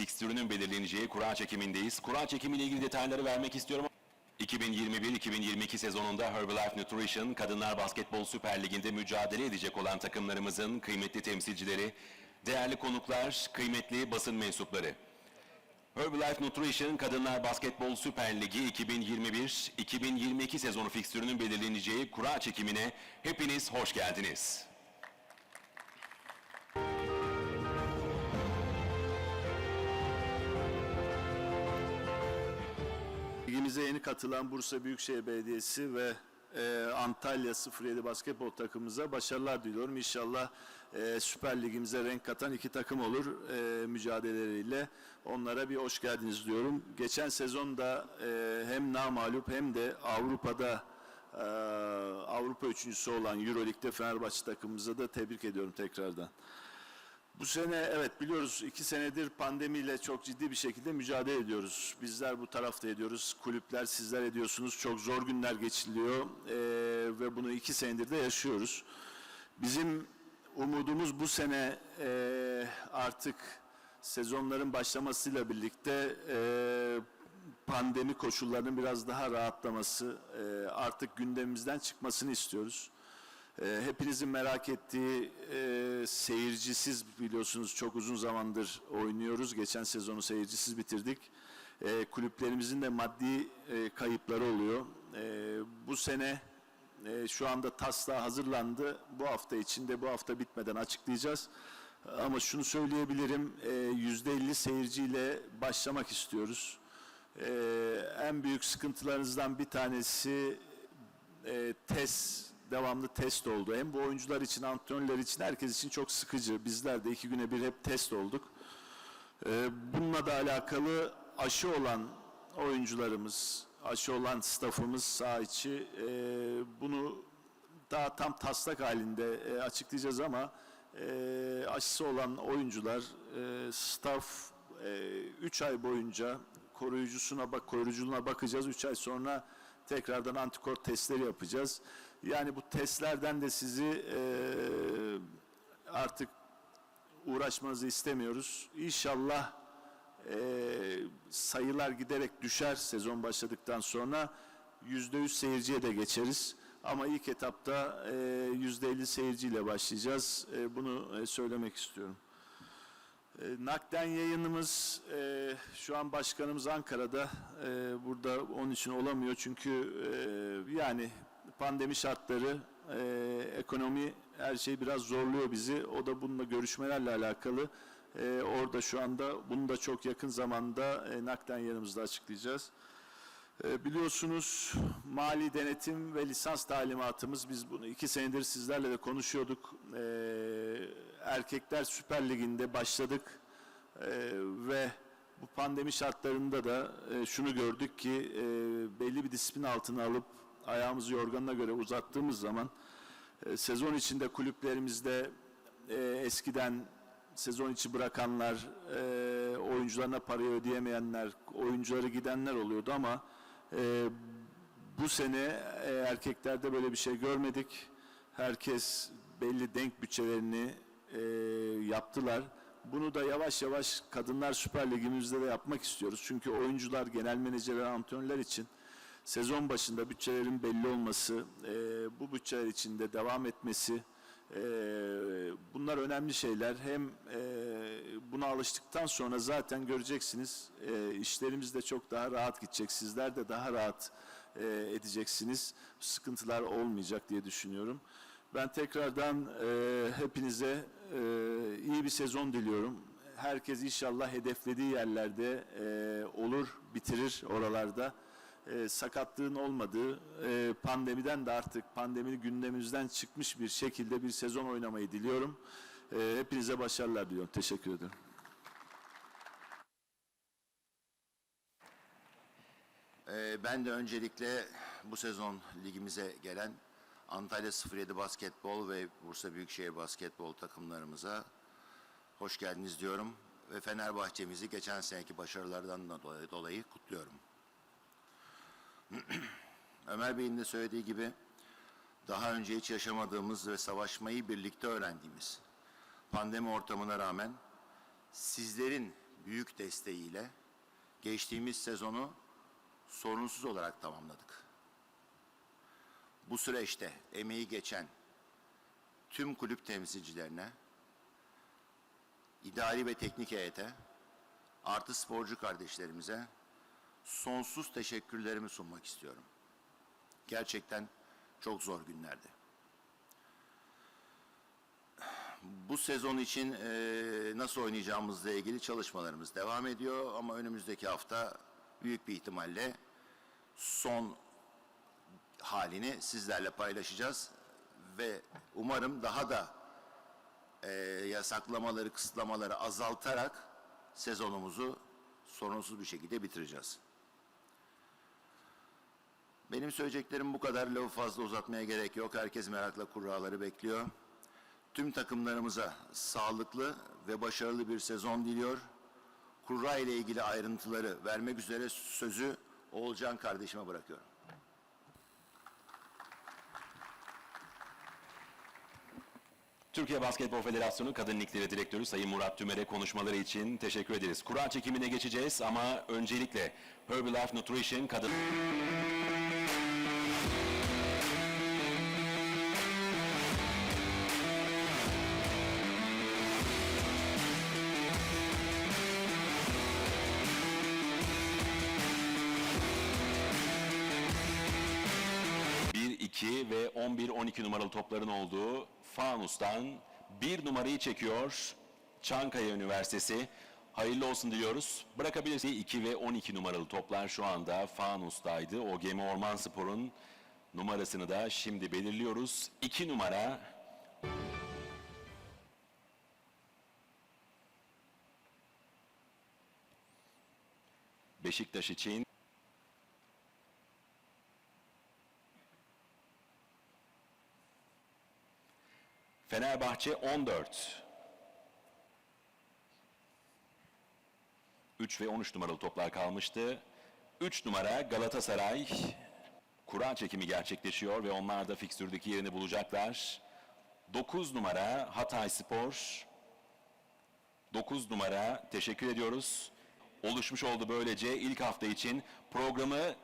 fikstürünün belirleneceği kura çekimindeyiz. Kura çekimiyle ilgili detayları vermek istiyorum. 2021-2022 sezonunda Herbalife Nutrition Kadınlar Basketbol Süper Ligi'nde mücadele edecek olan takımlarımızın kıymetli temsilcileri, değerli konuklar, kıymetli basın mensupları. Herbalife Nutrition Kadınlar Basketbol Süper Ligi 2021-2022 sezonu fikstürünün belirleneceği kura çekimine hepiniz hoş geldiniz. Ligimize yeni katılan Bursa Büyükşehir Belediyesi ve e, Antalya 07 basketbol takımımıza başarılar diliyorum. İnşallah e, Süper Ligimize renk katan iki takım olur e, mücadeleleriyle. Onlara bir hoş geldiniz diyorum. Geçen sezonda e, hem namalup hem de Avrupa'da e, Avrupa üçüncüsü olan Euroleague'de Fenerbahçe takımımıza da tebrik ediyorum tekrardan. Bu sene evet biliyoruz iki senedir pandemiyle çok ciddi bir şekilde mücadele ediyoruz. Bizler bu tarafta ediyoruz, kulüpler sizler ediyorsunuz. Çok zor günler geçiliyor eee, ve bunu iki senedir de yaşıyoruz. Bizim umudumuz bu sene eee, artık sezonların başlamasıyla birlikte eee, pandemi koşullarının biraz daha rahatlaması, eee, artık gündemimizden çıkmasını istiyoruz. Ee, hepinizin merak ettiği e, seyircisiz biliyorsunuz çok uzun zamandır oynuyoruz. Geçen sezonu seyircisiz bitirdik. E, kulüplerimizin de maddi e, kayıpları oluyor. E, bu sene e, şu anda taslağı hazırlandı. Bu hafta içinde bu hafta bitmeden açıklayacağız. Ama şunu söyleyebilirim, e, yüzde 50 seyirciyle başlamak istiyoruz. E, en büyük sıkıntılarınızdan bir tanesi e, test devamlı test oldu. Hem bu oyuncular için, antrenörler için, herkes için çok sıkıcı. Bizler de iki güne bir hep test olduk. E, bununla da alakalı aşı olan oyuncularımız, aşı olan staffımız saha içi e, bunu daha tam taslak halinde e, açıklayacağız ama e, aşısı olan oyuncular, e, staff 3 ay boyunca koruyucusuna bak koruyuculuğuna bakacağız. 3 ay sonra tekrardan antikor testleri yapacağız. Yani bu testlerden de sizi e, artık uğraşmanızı istemiyoruz. İnşallah e, sayılar giderek düşer sezon başladıktan sonra yüzde yüz seyirciye de geçeriz. Ama ilk etapta e, yüzde elli seyirciyle başlayacağız. E, bunu e, söylemek istiyorum. E, Nakden yayınımız e, şu an başkanımız Ankara'da. E, burada onun için olamıyor çünkü e, yani pandemi şartları, e, ekonomi her şey biraz zorluyor bizi. O da bununla görüşmelerle alakalı. E, orada şu anda bunu da çok yakın zamanda e, Nakden yanımızda açıklayacağız. E, biliyorsunuz mali denetim ve lisans talimatımız biz bunu iki senedir sizlerle de konuşuyorduk. E, Erkekler Süper Ligi'nde başladık E, ve bu pandemi şartlarında da e, şunu gördük ki e, belli bir disiplin altına alıp ayağımızı yorganına göre uzattığımız zaman e, sezon içinde kulüplerimizde e, eskiden sezon içi bırakanlar, e, oyuncularına parayı ödeyemeyenler, oyuncuları gidenler oluyordu ama e, bu sene e, erkeklerde böyle bir şey görmedik. Herkes belli denk bütçelerini e, yaptılar. Bunu da yavaş yavaş Kadınlar Süper Ligimizde de yapmak istiyoruz. Çünkü oyuncular, genel menajerler, antrenörler için sezon başında bütçelerin belli olması, e, bu bütçeler içinde devam etmesi, e, bunlar önemli şeyler. Hem e, buna alıştıktan sonra zaten göreceksiniz e, işlerimiz de çok daha rahat gidecek. Sizler de daha rahat e, edeceksiniz. Sıkıntılar olmayacak diye düşünüyorum. Ben tekrardan e, hepinize e, iyi bir sezon diliyorum. Herkes inşallah hedeflediği yerlerde e, olur, bitirir oralarda. E, sakatlığın olmadığı, e, pandemiden de artık pandeminin gündemimizden çıkmış bir şekilde bir sezon oynamayı diliyorum. E, hepinize başarılar diliyorum. Teşekkür ederim. Ee, Ben de öncelikle bu sezon ligimize gelen Antalya 07 Basketbol ve Bursa Büyükşehir Basketbol takımlarımıza hoş geldiniz diyorum. Ve Fenerbahçe'mizi geçen seneki başarılardan da dolayı, dolayı kutluyorum. Ömer Bey'in de söylediği gibi daha önce hiç yaşamadığımız ve savaşmayı birlikte öğrendiğimiz pandemi ortamına rağmen sizlerin büyük desteğiyle geçtiğimiz sezonu sorunsuz olarak tamamladık. Bu süreçte emeği geçen tüm kulüp temsilcilerine, idari ve teknik heyete, artı sporcu kardeşlerimize sonsuz teşekkürlerimi sunmak istiyorum. Gerçekten çok zor günlerdi. Bu sezon için eee, nasıl oynayacağımızla ilgili çalışmalarımız devam ediyor ama önümüzdeki hafta büyük bir ihtimalle son halini sizlerle paylaşacağız ve umarım daha da eee, yasaklamaları, kısıtlamaları azaltarak sezonumuzu sorunsuz bir şekilde bitireceğiz. Benim söyleyeceklerim bu kadar. Lafı fazla uzatmaya gerek yok. Herkes merakla kurraları bekliyor. Tüm takımlarımıza sağlıklı ve başarılı bir sezon diliyor. Kurra ile ilgili ayrıntıları vermek üzere sözü Oğulcan kardeşime bırakıyorum. Türkiye Basketbol Federasyonu Kadın Ligleri Direktörü Sayın Murat Tümer'e konuşmaları için teşekkür ederiz. Kura çekimine geçeceğiz ama öncelikle Herbalife Nutrition Kadın... 2 ve 11-12 numaralı topların olduğu Fanus'tan bir numarayı çekiyor Çankaya Üniversitesi. Hayırlı olsun diliyoruz. Bırakabilirse 2 ve 12 numaralı toplar şu anda Fanus'taydı. O Gemi Orman Spor'un numarasını da şimdi belirliyoruz. 2 numara Beşiktaş için Fenerbahçe 14. 3 ve 13 numaralı toplar kalmıştı. 3 numara Galatasaray kura çekimi gerçekleşiyor ve onlar da fikstürdeki yerini bulacaklar. 9 numara Hatay Spor. 9 numara teşekkür ediyoruz. Oluşmuş oldu böylece ilk hafta için programı